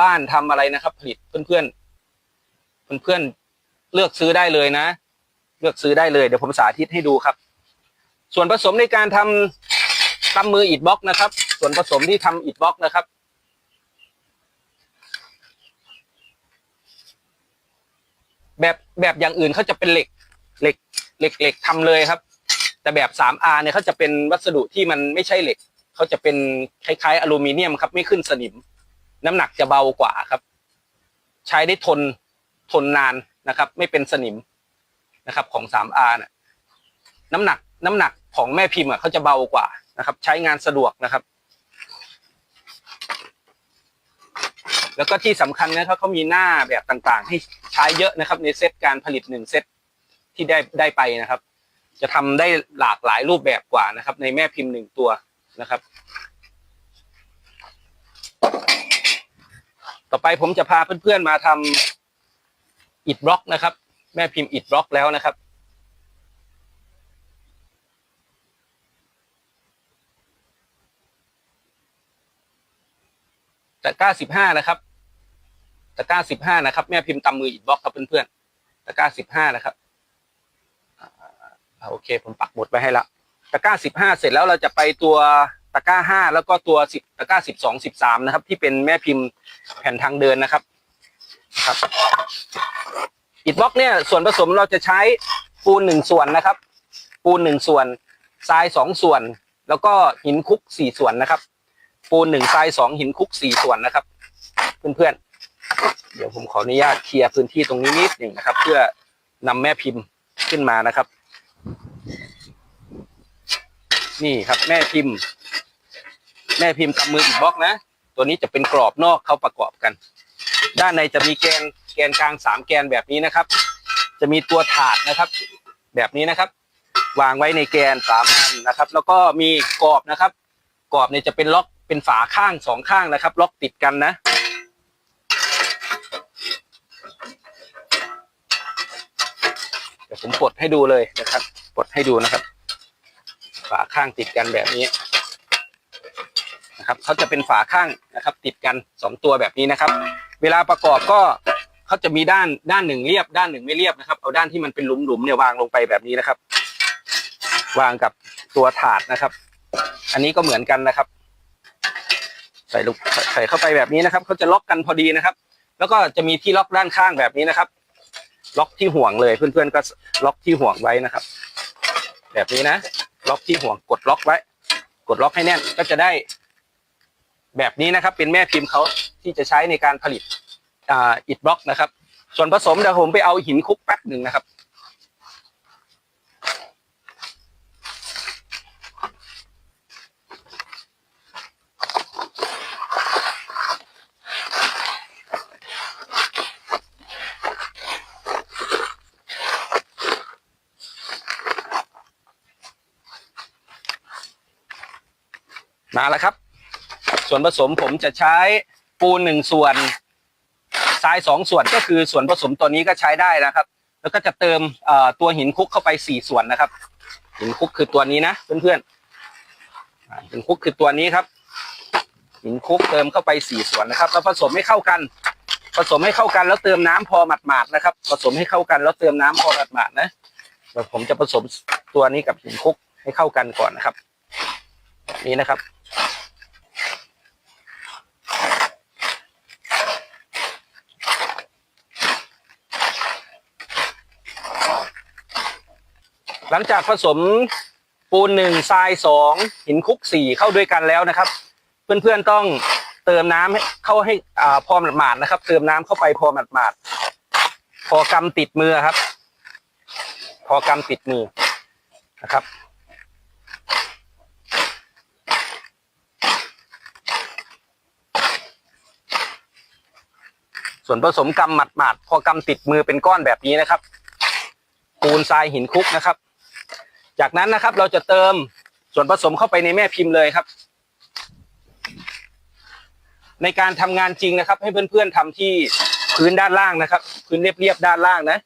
บ้านทำอะไรนะครับ ผลิตเพื่อนๆเพื่อนๆเลือกซื้อได้เลยนะ เลือกซื้อได้เลยเดี๋ยวผมสาธิตให้ดูครับ ส่วนผสมในการทำตำมืออิฐบล็อกนะครับ ส่วนผสมที่ทำอิฐบล็อกนะครับ แบบแบบอย่างอื่นเขาจะเป็นเหล็กเหล็กเหล็กเหล็กทำเลยครับ แต่แบบ 3R เนี่ยเขาจะเป็นวัสดุที่มันไม่ใช่เหล็กเขาจะเป็นคล้ายๆอลูมิเนียมครับ ไม่ขึ้นสนิม น้ำหนักจะเบากว่าครับ ใช้ได้ทนทนนานนะครับ ไม่เป็นสนิมนะครับ ของ 3R น่ะน้ำหนักน้ำหนักของแม่พิมพ์อะเขาจะเบากว่านะครับ ใช้งานสะดวกนะครับ แล้วก็ที่สำคัญนะครับเขามีหน้าแบบต่างๆ ให้ใช้เยอะนะครับ ในเซตการผลิตหนึ่งเซตที่ได้ได้ไปนะครับ จะทำได้หลากหลายรูปแบบกว่านะครับ ในแม่พิมพ์หนึ่งตัวนะครับ ต่อไปผมจะพาเพื่อนๆมาทำอิดบล็อกนะครับ แม่พิมพ์อิดบล็อกแล้วนะครับ ตะกร้าสิบห้านะครับ ตะกร้าสิบห้านะครับ แม่พิมพ์ตำมืออิดบล็อกครับเพื่อนๆ ตะกร้าสิบห้านะครับโอเค ผมปักหมดไว้ให้ละตะกร้าสิบห้าเสร็จแล้วเราจะไปตัว ตะกร้าห้าแล้วก็ตัวสิบตะกร้าสิบสองสิบสามนะครับ ที่เป็นแม่พิมพ์แผ่นทางเดินนะครับครับอิฐบล็อกเนี่ยส่วนผสมเราจะใช้ปูนหนึ่งส่วนนะครับ ปูนหนึ่งส่วนทรายสองส่วน แล้วก็หินคุกสี่ส่วนนะครับ ปูนหนึ่งทรายสองหินคุกสี่ส่วนนะครับ เพื่อนๆเดี๋ยวผมขออนุญาตเคลียร์พื้นที่ตรงนี้นิดหนึ่งนะครับ เพื่อนำแม่พิมพ์ขึ้นมานะครับ นี่ครับ แม่พิมพ์ แม่พิมพ์ทำมืออีกบล็อกนะ ตัวนี้จะเป็นกรอบนอกเขาประกอบกัน ด้านในจะมีแกนแกนกลางสามแกนแบบนี้นะครับ จะมีตัวถาดนะครับ แบบนี้นะครับ วางไว้ในแกนสามอันนะครับ แล้วก็มีกรอบนะครับ กรอบเนี่ยจะเป็นล็อกเป็นฝาข้างสองข้างนะครับ ล็อกติดกันนะเดี๋ยวผมปลดให้ดูเลยนะครับปลดให้ดูนะครับ ข้างติดกันแบบนี้นะครับเขาจะเป็นฝาข้างนะครับ ติดกันสองตัวแบบนี้นะครับ เวลาประกอบก็เขาจะมีด้านด้านหนึ่งเรียบ ด้านหนึ่งไม่เรียบนะครับ เอาด้านที่มันเป็นหลุมๆเนี่ยวางลงไปแบบนี้นะครับ วางกับตัวถาดนะครับ อันนี้ก็เหมือนกันนะครับ ใส่ลูกใส่เข้าไปแบบนี้นะครับเขาจะล็อกกันพอดีนะครับ แล้วก็จะมีที่ล็อกด้านข้างแบบนี้นะครับ ล็อกที่ห่วงเลยเพื่อนๆก็ล็อกที่ห่วงไว้นะครับ แบบนี้นะ ล็อกที่ห่วงกดล็อกไว้ กดล็อกให้แน่นก็จะได้ แบบนี้นะครับ เป็นแม่พิมพ์เขาที่จะใช้ในการผลิตอ่าอิฐบล็อกนะครับ ส่วนผสมเดี๋ยวผมไปเอาหินคุกแป๊บหนึ่งนะครับ มาแล้วครับ ส่วนผสมผมจะใช้ปูนหนึ่งส่วนทรายสองส่วนก็คือส่วนผสมตัวนี้ก็ใช้ได้นะครับ แล้วก็จะเติมตัวหินคุกเข้าไปสี่ส่วนนะครับ หินคุกคือตัวนี้นะเพื่อนๆหินคุกคือตัวนี้ครับ หินคุกเติมเข้าไปสี่ส่วนนะครับแล้วผสมให้เข้ากัน ผสมให้เข้ากันแล้วเติมน้ำพอหมาดๆนะครับ ผสมให้เข้ากันแล้วเติมน้ำพอหมาดๆนะเดี๋ยวผมจะผสมตัวนี้กับหินคุกให้เข้ากันก่อนนะครับ นี้นะครับ หลังจากผสมปูนหนึ่งทรายสองหินคุกสี่เข้าด้วยกันแล้วนะครับ เพื่อนๆต้องเติมน้ำเข้าให้อ่าพอหมาดๆนะครับ เติมน้ำเข้าไปพอหมาดๆพอกำติดมือครับ พอกำติดมือนะครับ ส่วนผสมกำหมัดหมัดพอกำติดมือเป็นก้อนแบบนี้นะครับปูนทรายหินคุกนะครับ จากนั้นนะครับเราจะเติมส่วนผสมเข้าไปในแม่พิมพ์เลยครับ ในการทำงานจริงนะครับ ให้เพื่อนๆทำที่พื้นด้านล่างนะครับ พื้นเรียบๆด้านล่างนะ